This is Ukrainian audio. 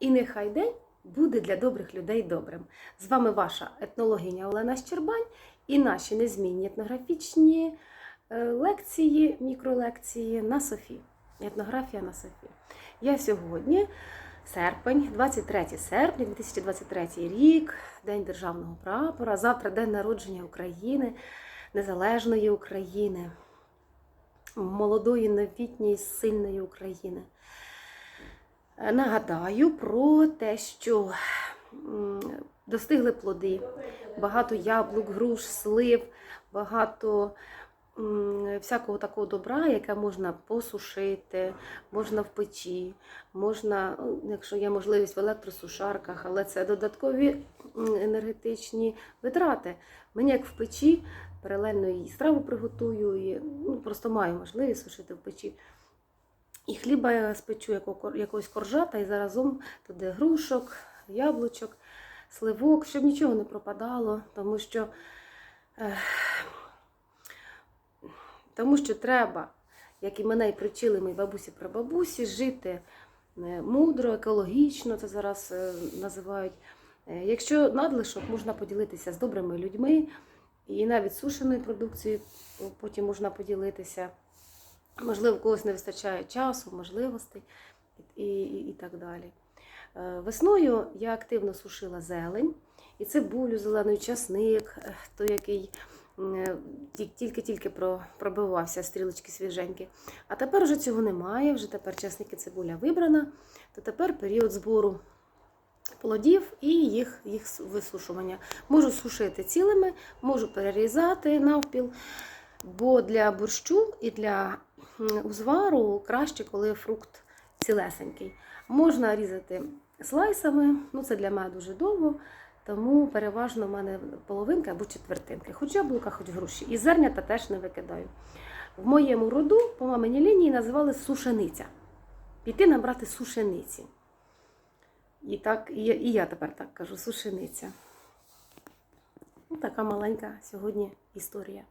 І нехай день буде для добрих людей добрим. З вами ваша етнологиня Олена Щербань і наші незмінні етнографічні е, лекції, мікролекції на Софі. Етнографія на Софі. Я сьогодні, серпень, 23 серпня 2023 рік, День Державного прапора. Завтра день народження України, Незалежної України, молодої, новітньої, сильної України. Е, Нагадаю про те, що достигли плоди, багато яблук, груш, слив, багато всякого такого добра, яке можна посушити, можна в печі, можна, ну, якщо є можливість, в електросушарках, але це додаткові енергетичні витрати. Мені як в печі паралельно і страву приготую, і ну, просто маю можливість сушити в печі. І хліба я спечу яко- якогось коржата і заразом туди грушок, яблучок, сливок, щоб нічого не пропадало, тому що, тому що треба, як і мене і причили мої бабусі прабабусі, жити е, мудро, екологічно, це зараз е, називають. Е, Якщо надлишок, можна поділитися з добрими людьми, і навіть сушеною продукцією потім можна поділитися. Можливо, когось не вистачає часу, можливостей і, і, і так далі. Е, Весною я активно сушила зелень, і цибулю, зелений часник, е, той, який м, е, тільки-тільки пробивався, стрілочки свіженькі. А тепер вже цього немає, вже тепер часник і цибуля вибрана, то тепер період збору плодів і їх, їх висушування. Можу сушити цілими, можу перерізати навпіл. Бо для борщу і для узвару краще, коли фрукт цілесенький. Можна різати слайсами, ну це для мене дуже довго, тому переважно в мене половинка або четвертинки, хоч яблука, хоч груші. І зернята теж не викидаю. В моєму роду, по маминій лінії, називали сушениця. Піти набрати сушениці. І так, і і я тепер так кажу, сушениця. Ну, така маленька сьогодні історія.